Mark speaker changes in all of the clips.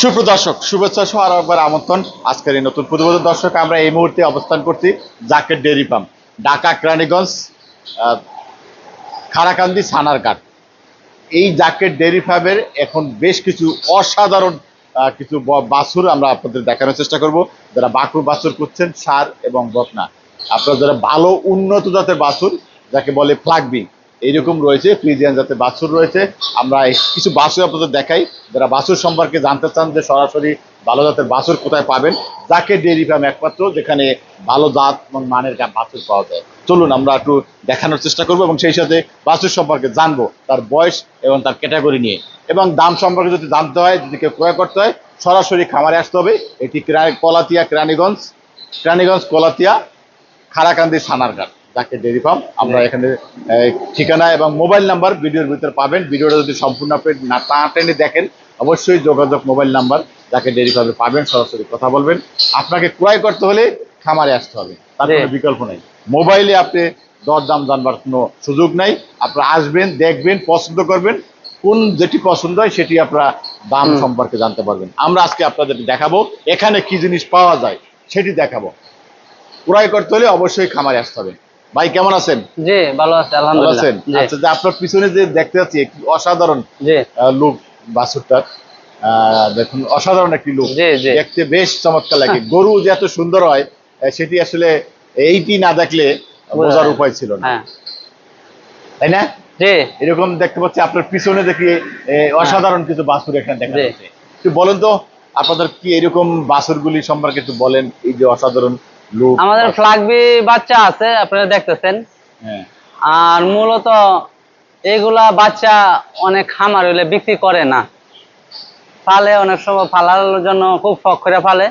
Speaker 1: সুপ্রদর্শক, শুভেচ্ছা সহ আরও একবার আমন্ত্রণ। আজকের এই নতুন প্রতিবেদন দর্শক, আমরা এই মুহূর্তে অবস্থান করছি জাকের ডেয়ারি ফার্ম, ঢাকা কেরানীগঞ্জ খারাকান্দি সানারঘাট এই জাকের ডেয়ারি ফার্মের এখন বেশ কিছু অসাধারণ কিছু বাছুর আমরা আপনাদের দেখানোর চেষ্টা করব। যারা বাকুর বাছুর করছেন সার এবং বকনা। আপনারা যারা ভালো, উন্নত জাতের বাছুর, যাকে বলে ফ্লাগবি এইরকম রয়েছে, ফ্রিজিয়ান জাতের বাছুর রয়েছে। আমরা কিছু বাছুর আপনাদের দেখাই। যারা বাছুর সম্পর্কে জানতে চান যে সরাসরি ভালো জাতের বাছুর কোথায় পাবেন, যাকে ডেয়ারি ফার্ম একমাত্র, যেখানে ভালো জাত এবং মানের বাছুর পাওয়া যায়। চলুন, আমরা একটু দেখানোর চেষ্টা করব এবং সেই সাথে বাছুর সম্পর্কে জানব তার বয়স এবং তার ক্যাটাগরি নিয়ে। এবং দাম সম্পর্কে যদি জানতে হয়, যদি কেউ ক্রয় করতে হয়, সরাসরি খামারে আসতে হবে। এটি ক্রা- কলাতিয়া, কেরানীগঞ্জ কেরানীগঞ্জ, কলাতিয়া, খারাকান্দি, সানারঘাট। যাকে ডেরি ফার্ম আমরা এখানে ঠিকানা এবং মোবাইল নাম্বার ভিডিওর ভিতরে পাবেন। ভিডিওটা যদি সম্পূর্ণ আপনি না টেনে দেখেন অবশ্যই যোগাযোগ মোবাইল নাম্বার যাকে ডেরি ফার্মে পাবেন সরাসরি কথা বলবেন। আপনাকে ক্রয় করতে হলে খামারে আসতে হবে তার কোনো বিকল্প নেই। মোবাইলে আপনি দরদাম জানবার কোনো সুযোগ নাই। আপনারা আসবেন দেখবেন পছন্দ করবেন কোন যেটি পছন্দ হয় সেটি আপনারা দাম সম্পর্কে জানতে পারবেন। আমরা আজকে আপনাদের দেখাবো এখানে কি জিনিস পাওয়া যায় সেটি দেখাবো। ক্রয় করতে হলে অবশ্যই খামারে আসতে হবে। ভাই কেমন আছেন?
Speaker 2: জি ভালো আছে আলহামদুলিল্লাহ।
Speaker 1: আছেন? আচ্ছা যে আপনার পিছনে যে দেখতে পাচ্ছি একটি অসাধারণ
Speaker 2: জি।
Speaker 1: লুক বাছুরটার। দেখুন অসাধারণ একটি লুক। দেখতে বেশ চমৎকার লাগে। গরু যে এত সুন্দর হয় সেটি আসলে এইটি না দেখলে বোঝার উপায় ছিল না।
Speaker 2: হ্যাঁ।
Speaker 1: তাই না?
Speaker 2: জি।
Speaker 1: এরকম দেখতে পাচ্ছি আপনার পিছনে দেখি অসাধারণ কিছু বাছুর এখানে দেখা যাচ্ছে। একটু বলেন তো আপনাদের কি এরকম বাছুরগুলি সম্পর্কে একটু বলেন এই যে অসাধারণ
Speaker 2: আমাদের ফ্লাগবি বাচ্চা আছে আপনারা দেখতেছেন।
Speaker 1: হ্যাঁ।
Speaker 2: আর মূলত এগুলা বাচ্চা অনেক খামার হইলে বিক্রি করে না। ফালে অনেক সময় ফালার জন্য খুব শখ করে ফালে।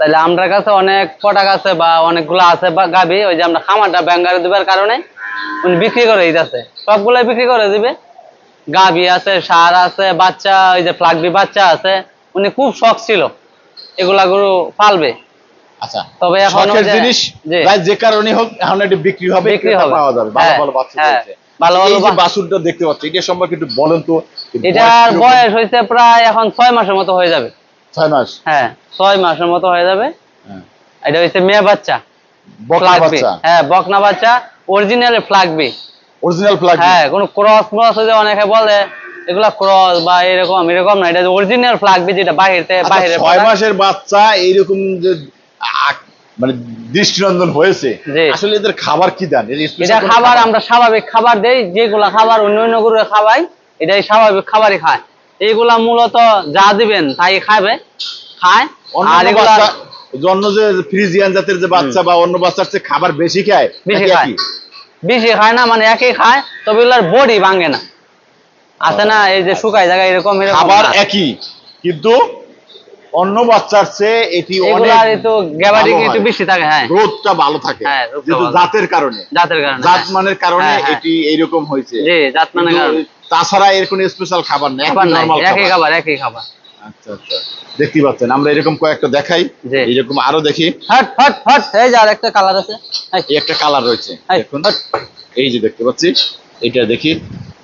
Speaker 2: তাহলে আমরা কাছে অনেক পটাক আছে বা অনেকগুলো আছে বা গাবি ওই যে আমরা খামারটা ব্যাঙ্গারে দিবার কারণে উনি বিক্রি করে দিতেছে। সবগুলাই বিক্রি করে দিবে। গাবি আছে সার আছে বাচ্চা ওই যে ফ্লাগবি বাচ্চা আছে উনি খুব শখ ছিল এগুলা গরু পালবে
Speaker 1: আচ্ছা
Speaker 2: তবে এখন ওই
Speaker 1: শখের
Speaker 2: যে-
Speaker 1: জিনিস যে কারণে হোক এখন এটি বিক্রি হবে
Speaker 2: বিক্রি
Speaker 1: পাওয়া যাবে ভালো
Speaker 2: হ্যাঁ,
Speaker 1: ভালো বাছুর
Speaker 2: হ্যাঁ, ভালো ভালো
Speaker 1: এই যে
Speaker 2: বা-
Speaker 1: বাছুরটা দেখতে পাচ্ছি এটা সম্পর্কে একটু বলেন তো
Speaker 2: এটার বয়স হয়েছে প্রায় এখন ছয় মাসের মতো হয়ে যাবে।
Speaker 1: ছয় মাস?
Speaker 2: হ্যাঁ ছয় মাসের মতো হয়ে যাবে।
Speaker 1: হ্যাঁ।
Speaker 2: এটা হচ্ছে মেয়ে বাচ্চা।
Speaker 1: বকনা বাচ্চা?
Speaker 2: হ্যাঁ বকনা বাচ্চা অরিজিনাল ফ্লাগবি
Speaker 1: অরিজিনাল ফ্ল্যাগ
Speaker 2: হ্যাঁ কোনো ক্রস ক্রস যে অনেকে বলে এগুলা ক্রস বা এরকম এরকম না এটা অরিজিনাল ফ্লাগবি যেটা
Speaker 1: আচ্ছা, ছয় মাসের বাচ্চা এইরকম মানে দৃষ্টিনন্দন হয়েছে। আসলে এদের খাবার কি দেন?
Speaker 2: এটা খাবার আমরা স্বাভাবিক খাবার দেই যেগুলা খাবার অন্য অন্য খাওয়াই এটাই স্বাভাবিক খাবারই খায়। এইগুলা মূলত যা দিবেন তাই খাবে খায়। আর এগুলা
Speaker 1: যে ফ্রিজিয়ান জাতের যে বাচ্চা বা অন্য বাচ্চার চেয়ে খাবার বেশি খায়
Speaker 2: বেশি খায়। বেশি খায় না মানে একই খায় তবে এগুলার বডি ভাঙে না। আছে না এই যে শুকায় জায়গায় এরকম এরকম
Speaker 1: খাবার একই কিন্তু অন্য বাচ্চার চেয়ে এটি
Speaker 2: এগুলার একটু গ্যাবারিং একটু বেশি থাকে হ্যাঁ।
Speaker 1: গ্রোথটা ভালো থাকে
Speaker 2: হ্যাঁ,
Speaker 1: যেহেতু জাতের কারণে।
Speaker 2: জাতের কারণে
Speaker 1: জাত
Speaker 2: হ্যাঁ।
Speaker 1: মানের কারণে। এটি এইরকম হয়েছে।
Speaker 2: জি জাত কারণে।
Speaker 1: তাছাড়া এর কোনো স্পেশাল খাবার নেই
Speaker 2: খাবার
Speaker 1: একই
Speaker 2: নাই
Speaker 1: নরমাল
Speaker 2: একই
Speaker 1: খাবার।
Speaker 2: খাবার একই খাবার।
Speaker 1: আচ্ছা আচ্ছা। দেখতে পাচ্ছেন আমরা এরকম কয়েকটা দেখাই এরকম আরও দেখি।
Speaker 2: এই যে একটা কালার আছে। এই,
Speaker 1: এই একটা কালার রয়েছে
Speaker 2: এই,
Speaker 1: দেখুন। এই যে দেখতে পাচ্ছি এটা দেখি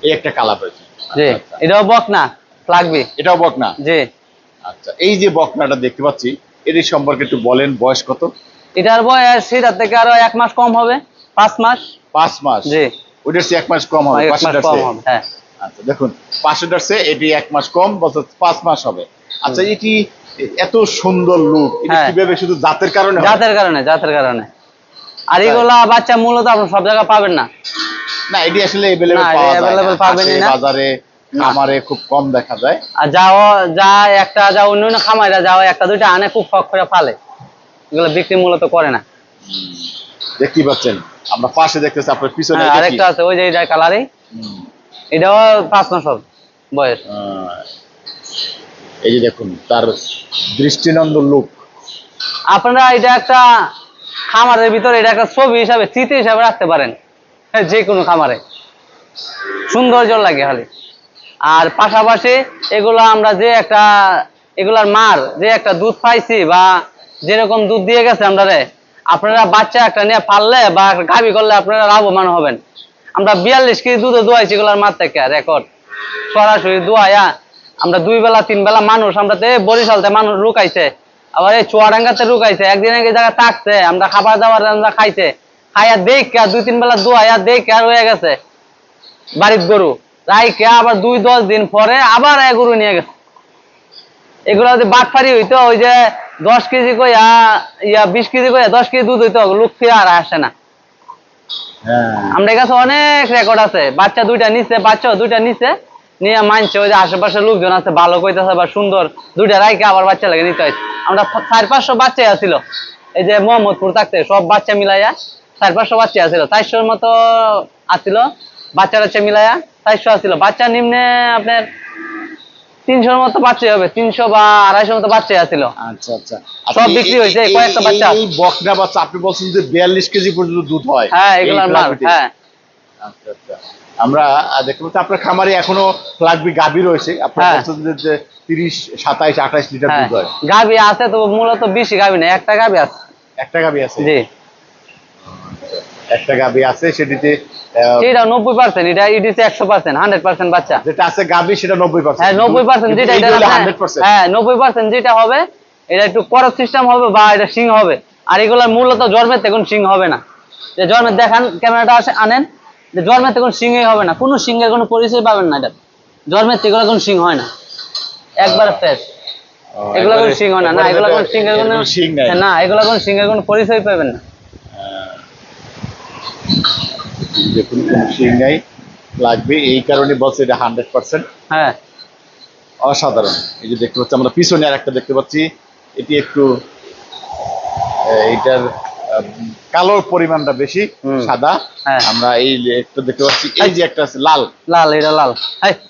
Speaker 1: এই একটা কালার রয়েছে।
Speaker 2: জি
Speaker 1: আচ্ছা, আচ্ছা।
Speaker 2: এটাও বক না লাগবে।
Speaker 1: এটাও বকনা?
Speaker 2: জি।
Speaker 1: আচ্ছা এই যে বকনাটা দেখতে পাচ্ছি এর সম্পর্কে একটু বলেন বয়স কত?
Speaker 2: এটার বয়স সেটার থেকে আরও এক মাস কম হবে পাঁচ মাস।
Speaker 1: পাঁচ মাস?
Speaker 2: জি।
Speaker 1: ওইটার চেয়ে এক মাস কম হবে
Speaker 2: হ্যাঁ।
Speaker 1: আচ্ছা দেখুন পাঁচশোটার চেয়ে এটি এক মাস কম বছর পাঁচ মাস হবে। আচ্ছা এটি এত সুন্দর লুক এটা
Speaker 2: হ্যাঁ।
Speaker 1: কীভাবে শুধু জাতের কারণে
Speaker 2: জাতের কারণে জাতের কারণে। আর এগুলা বাচ্চা মূলত আপনি সব জায়গায় পাবেন না।
Speaker 1: না এটি আসলে এভেলেবল
Speaker 2: না,
Speaker 1: পাওয়া যায় না। বাজারে। খামারে খুব কম দেখা যায়।
Speaker 2: আর যাও যা একটা যা অন্য অন্য খামাইরা যাও একটা দুইটা আনে খুব শখ করে ফালে। এগুলো বিক্রি মূলত করে না।
Speaker 1: দেখতেই পাচ্ছেন। আমরা পাশে দেখতেছি আপনার পিছনে
Speaker 2: হ্যাঁ, আরেকটা আছে ওই যে এটা কালারই এটাও পাঁচ মাস বয়স।
Speaker 1: এই যে দেখুন তার দৃষ্টিনন্দন লুক
Speaker 2: আপনারা এটা একটা খামারের ভিতরে এটা একটা ছবি হিসাবে স্মৃতি হিসাবে রাখতে পারেন। যে কোনো খামারে। সৌন্দর্য লাগে খালি। আর পাশাপাশি এগুলো আমরা যে একটা, এগুলার মার যে একটা দুধ পাইছি বা যেরকম দুধ দিয়ে গেছে আমরা রে আপনারা বাচ্চা একটা নিয়ে পাললে বা গাভি করলে আপনারা লাভবান হবেন। আমরা বিয়াল্লিশ কেজি দুধে দোয়াইছি এগুলার মার থেকে রেকর্ড সরাসরি দোয়াইয়া আমরা দুই বেলা, তিন বেলা মানুষ আমরা তো বরিশালতে মানুষ লুকাইছে আবার এই চুয়াডাঙ্গাতে লুকাইছে একদিন এক জায়গায় থাকছে, আমরা খাবার দাবার আমরা খাইছে, খাইয়া দেখ দুই, তিন বেলা দোয়া দেখ আর হয়ে গেছে। বাড়ির গরু। রাইকে আবার দুই দশ দিন পরে আবার এক গরু নিয়ে গেছে। এগুলো যদি বাটফারি হইতো ওই যে দশ কেজি কইয়া ইয়া বিশ কেজি কইয়া দশ কেজি দুধ হইতো লোক ফিরে আর আসে না।
Speaker 1: হ্যাঁ।
Speaker 2: আমাদের কাছে অনেক রেকর্ড আছে। বাচ্চা দুইটা বাচ্চা দুইটা নিয়ে মানছে ওই যে আশেপাশে লোকজন আছে ভালো কইতেছে বা সুন্দর দুইটা রাইকে আবার বাচ্চা লাগে নিতে হয় আমরা চার পাঁচশো বাচ্চাই আছিল। এই যে মোহাম্মদপুর থাকতে সব বাচ্চা মিলাইয়া চার পাঁচশো বাচ্চা আছিল। চারশোর মতো আছিল বাচ্চা টাচ্চা মিলাইয়া। চারশো আছিল বাচ্চা নিম্নে আপনার তিনশোর মতো বাচ্চাই হবে তিনশো বা আড়াইশোর মতো বাচ্চাই আছিল।
Speaker 1: আচ্ছা আচ্ছা।
Speaker 2: সব বিক্রি হয়েছে, কয়েকটা বাচ্চা। আছে।
Speaker 1: এই বকনা বাচ্চা আপনি বলছেন যে বিয়াল্লিশ কেজি পর্যন্ত দুধ হয়।
Speaker 2: হ্যাঁ
Speaker 1: এই
Speaker 2: এগুলোর মাল হ্যাঁ।
Speaker 1: আচ্ছা আচ্ছা। আমরা দেখতে পাচ্ছি আপনার খামারে এখনও ফ্লাগবি গাভী রয়েছে। আপনার
Speaker 2: হ্যাঁ।
Speaker 1: বলছেন যে- তিরিশ সাতাইশ আঠাইশ লিটার
Speaker 2: হ্যাঁ
Speaker 1: দুধ হয়।
Speaker 2: গাভি আছে তো মূলত বেশি গাভি নেই একটা গাভি আছে।
Speaker 1: একটা গাভী আছে?
Speaker 2: জি।
Speaker 1: একটা গাভী আছে সেটিতে
Speaker 2: সেটা নব্বই পার্সেন্ট এটা ইডিসি একশো পার্সেন্ট হান্ড্রেড পার্সেন্ট বাচ্চা।
Speaker 1: যেটা আছে গাভী সেটা নব্বই পার্সেন্ট
Speaker 2: হ্যাঁ নব্বই পার্সেন্ট যেটা এটা হ্যাঁ নব্বই পার্সেন্ট যেটা হবে এটা একটু করস সিস্টেম হবে বা এটা সিং হবে। আর এগুলোর মূলত জন্মের থেকে সিং হবে না। যে জন্মের দেখান ক্যামেরাটা আসে আনেন যে জন্মের থেকে সিংই হবে না। কোনো সিংয়ের কোনো পরিচয় পাবেন না এটা। জন্মের থেকে কোনো সিং হয় না। একবার ফ্রেশ এগুলো কোনো সিং হয় না। না এগুলো কোনো সিংয়ের কোনো
Speaker 1: সিং নাই।
Speaker 2: না এগুলো কোনো সিংয়ের কোনো পরিচয় পাবেন না।
Speaker 1: দেখুন কোনো সিং নাই লাগবে। এই কারণে বলছে এটা হান্ড্রেড পার্সেন্ট
Speaker 2: হ্যাঁ।
Speaker 1: অসাধারণ। এই যে দেখতে পাচ্ছি আমরা পিছনে আর একটা দেখতে পাচ্ছি। এটি একটু এটার কালোর পরিমাণটা বেশি। সাদা।
Speaker 2: হ্যাঁ।
Speaker 1: আমরা এই যে একটা দেখতে পাচ্ছি এই যে একটা আছে লাল।
Speaker 2: লাল এটা লাল।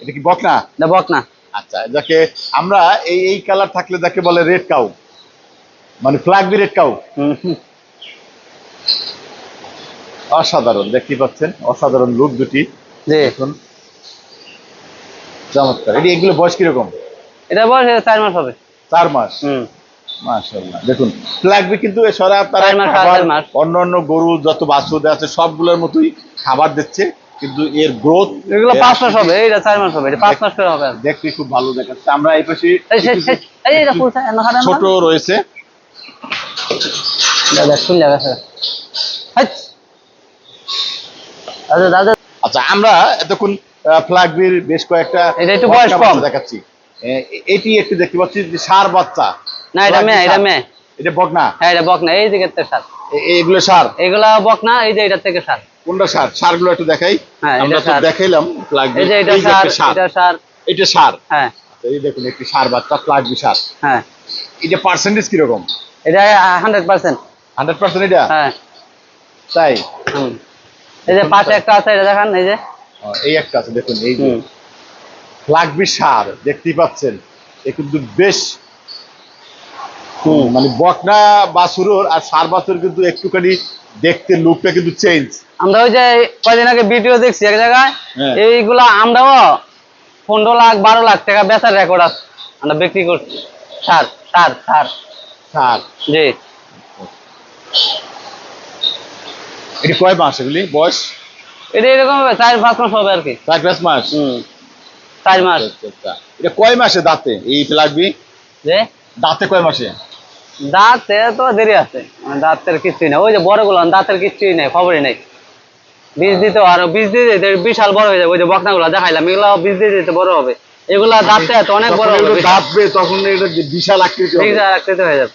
Speaker 1: এটা কি বকনা?
Speaker 2: না
Speaker 1: আচ্ছা যাকে আমরা এই এই কালার থাকলে যাকে বলে রেড কাউ মানে ফ্ল্যাগবি রেড কাউ। অসাধারণ দেখতে পাচ্ছেন? অসাধারণ লুক দুটি। দেখুন। চমৎকার। এটি এগুলো বয়স কীরকম?
Speaker 2: এটা বয়স চার মাস হবে।
Speaker 1: চার মাস? মাশাআল্লাহ। দেখুন কিন্তু তারা গরু যত বাছুর আছে সবগুলোর মতোই খাবার দিচ্ছে কিন্তু এর গ্রোথ
Speaker 2: এগুলো পাঁচ মাস হবে এইটা চার মাস হবে এটা পাঁচ মাস করে হবে।
Speaker 1: দেখতে খুব ভালো দেখাচ্ছে। আমরা এই পাশে
Speaker 2: এটা
Speaker 1: ছোট রয়েছে। আচ্ছা আমরা এতক্ষণ ফ্ল্যাগবির বেশ কয়েকটা
Speaker 2: এটা একটু বয়স কম।
Speaker 1: দেখাচ্ছি। এটি একটু দেখতে পাচ্ছি যে সার বাচ্চা।
Speaker 2: না এটা মেয়ে এটা মেয়ে।
Speaker 1: এটা বকনা?
Speaker 2: হ্যাঁ এটা বক না এই দিকে থেকে সার।
Speaker 1: এ- এগুলো সার?
Speaker 2: এগুলা বক না এই যে এটা থেকে সার।
Speaker 1: কোনটা সার? সারগুলো একটু দেখাই।
Speaker 2: হ্যাঁ,
Speaker 1: আমরা
Speaker 2: এটা
Speaker 1: তো দেখাইলাম ফ্ল্যাগবি
Speaker 2: এই যে এটা সার এটা সার।
Speaker 1: এটা সার।
Speaker 2: হ্যাঁ।
Speaker 1: আচ্ছা, এই দেখুন একটি সার বাচ্চা ফ্ল্যাগবি সার।
Speaker 2: হ্যাঁ।
Speaker 1: এটা পার্সেন্টেজ কীরকম?
Speaker 2: এটা হান্ড্রেড পার্সেন্ট
Speaker 1: হান্ড্রেড পার্সেন্ট এটা?
Speaker 2: হ্যাঁ।
Speaker 1: তাই?
Speaker 2: হুম। এই যে পাশে একটা আছে এটা দেখান এই যে।
Speaker 1: এই একটা আছে দেখুন এই যে। ফ্ল্যাগবি সার দেখতেই পাচ্ছেন। এ কিন্তু বেশ মানে বকনা বাছুরোর আর সার বাছুর কিন্তু একটুখানি দেখতে লুকটা কিন্তু চেঞ্জ
Speaker 2: আমরা ওই যে কয়দিন আগে ভিডিও দেখছি এক জায়গায়
Speaker 1: হ্যাঁ।
Speaker 2: এইগুলা আমরাও পনেরো লাখ বারো লাখ টাকা বেচার রেকর্ড আছে। আমরা বিক্রি করছি। সার সার সার।
Speaker 1: সার।
Speaker 2: জি।
Speaker 1: এটি কয় মাস এগুলি? বয়স?
Speaker 2: এটা এরকম হবে চার পাঁচ মাস হবে আর কি।
Speaker 1: চার পাঁচ মাস?
Speaker 2: হুম। চার মাস।
Speaker 1: আচ্ছা, আচ্ছা, আচ্ছা। এটা কয় মাসে দাঁতে? এই ফ্ল্যাগবি
Speaker 2: যে?
Speaker 1: দাঁতে কয় মাসে?
Speaker 2: দাঁতে তো দেরি আছে। দাঁতের কিছুই নেই। ওই যে বড়গুলো দাঁতের কিছুই নেই খবরই নেই। বীজ দিতে আর বীজ দিয়ে দিতে বিশাল বড় হয়ে যাবে। ওই যে বকনাগুলো দেখাইলাম এগুলো বীজ দিয়ে দিতে বড় হবে। এগুলা দাঁতে অনেক বড় হবে
Speaker 1: দাঁতবে তখন এটা বিশাল আকৃতি
Speaker 2: আছে রাখতে হয়ে যাবে।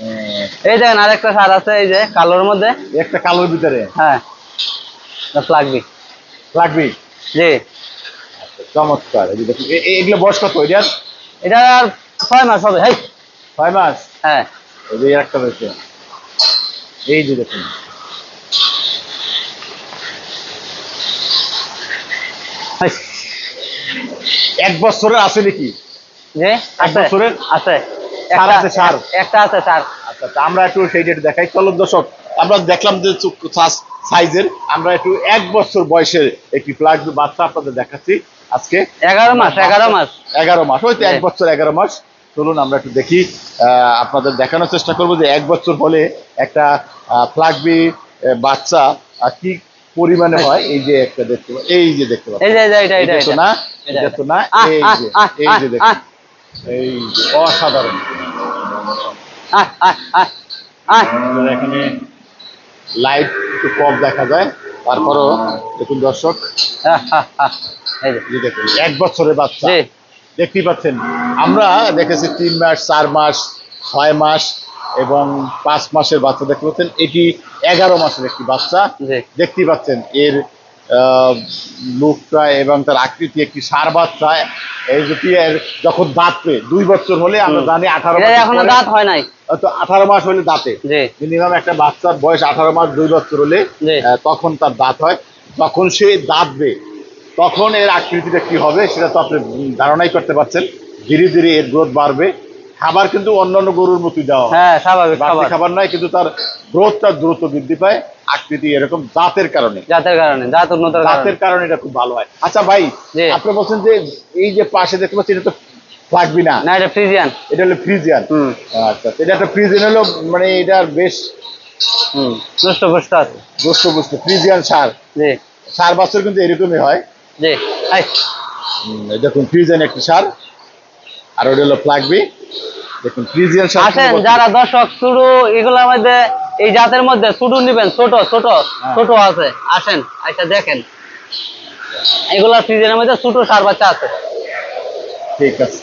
Speaker 2: এই দেখেন আরেকটা সার আছে এই যে কালোর মধ্যে।
Speaker 1: একটা কালোর ভিতরে?
Speaker 2: হ্যাঁ। লাগবে
Speaker 1: ফ্ল্যাগবি
Speaker 2: জি।
Speaker 1: চমৎকার। এই যে দেখুন এ- এ- এগুলো বয়স কত এটার?
Speaker 2: এটা আর ছয় মাস হবে হেই।
Speaker 1: ছয় মাস?
Speaker 2: হ্যাঁ।
Speaker 1: এই একটা রয়েছে। এই যে দেখুন। এক বছরের আছে নাকি?
Speaker 2: যে আছে।
Speaker 1: বছরের?
Speaker 2: আছে।
Speaker 1: সার
Speaker 2: একটা
Speaker 1: আছে, সার?
Speaker 2: একটা আছে সার।
Speaker 1: আচ্ছা আমরা একটু সেই ডেট দেখাই। চলো দর্শক আমরা দেখলাম যে সাইজের আমরা একটু এক বছর বয়সের একটি ফ্ল্যাগ বাচ্চা আপনাদের দেখাচ্ছি আজকে।
Speaker 2: এগারো মাস এগারো মাস।
Speaker 1: এগারো মাস হয়তো এক
Speaker 2: হ্যাঁ।
Speaker 1: বছর এগারো মাস। চলুন আমরা একটু দেখি আহ, আপনাদের দেখানোর চেষ্টা করব যে এক বছর হলে একটা ফ্লাগবি বাচ্চা কি পরিমাণে হয়। এই যে একটা দেখতে এই যে দেখতে পাচ্ছেন।
Speaker 2: এই যে এটা এটা
Speaker 1: না
Speaker 2: এটা,
Speaker 1: এটা। তো না এই যে এই যে
Speaker 2: আহ,
Speaker 1: এই অসাধারণ। এখানে লাইট একটু কম দেখা যায় তারপরও দেখুন দর্শক। দেখুন এক বছরের বাচ্চা। দেখতেই পাচ্ছেন আমরা দেখেছি তিন মাস চার মাস ছয় মাস এবং পাঁচ মাসের বাচ্চা দেখতে পাচ্ছেন। এটি এগারো মাসের একটি বাচ্চা। দেখতেই পাচ্ছেন এর লুকটা এবং তার আকৃতি একটি সার বাচ্চা এই যদি এর যখন দাঁতবে দুই বছর হলে আমরা জানি আঠারো
Speaker 2: এখনও দাঁত হয় নাই।
Speaker 1: তো আঠারো মাস হলে দাঁতে। মিনিমাম একটা বাচ্চার বয়স আঠারো মাস দুই বছর হলে তখন তার দাঁত হয়। যখন সে দাঁতবে তখন এর আকৃতিটা কি হবে সেটা তো আপনি ধারণাই করতে পারছেন। ধীরে ধীরে এর গ্রোথ বাড়বে। খাবার কিন্তু অন্যান্য গরুর মতোই দেওয়া হয়।
Speaker 2: স্বাভাবিক খাবার।
Speaker 1: খাবার নয় কিন্তু তার গ্রোথটা দ্রুত বৃদ্ধি পায় আকৃতি এরকম দাঁতের কারণে।
Speaker 2: জাতের কারণে জাত উন্নতের কারণে।
Speaker 1: দাঁতের কারণে এটা খুব ভালো হয়। আচ্ছা ভাই আপনি বলছেন যে এই যে পাশে দেখতে পাচ্ছি এটা তো ফ্লাগবি না।
Speaker 2: না এটা ফ্রিজিয়ান।
Speaker 1: এটা হলো ফ্রিজিয়ান। আচ্ছা এটা একটা ফ্রিজিয়ান হলো মানে এটার বেশ
Speaker 2: হুম দুষ্ট পুষ্ট আছে।
Speaker 1: বুঝতে ফ্রিজিয়ান সার।
Speaker 2: জি।
Speaker 1: সার বছর কিন্তু এরকমই হয়।
Speaker 2: জি।
Speaker 1: দেখুন ফ্রিজিয়ান একটি সার। আর ওটা হলো ফ্লাগবি দেখুন ফ্রিজিয়ান শার্ট
Speaker 2: আসেন যারা দর্শক শুরু এগুলোর মধ্যে এই জাতের মধ্যে শুরু নেবেন ছোট ছোট
Speaker 1: হ্যাঁ।
Speaker 2: ছোট আছে। আসেন আচ্ছা দেখেন। এগুলা ফ্রিজিয়ানের মধ্যে ছোট সার বাচ্চা আছে।
Speaker 1: ঠিক আছে।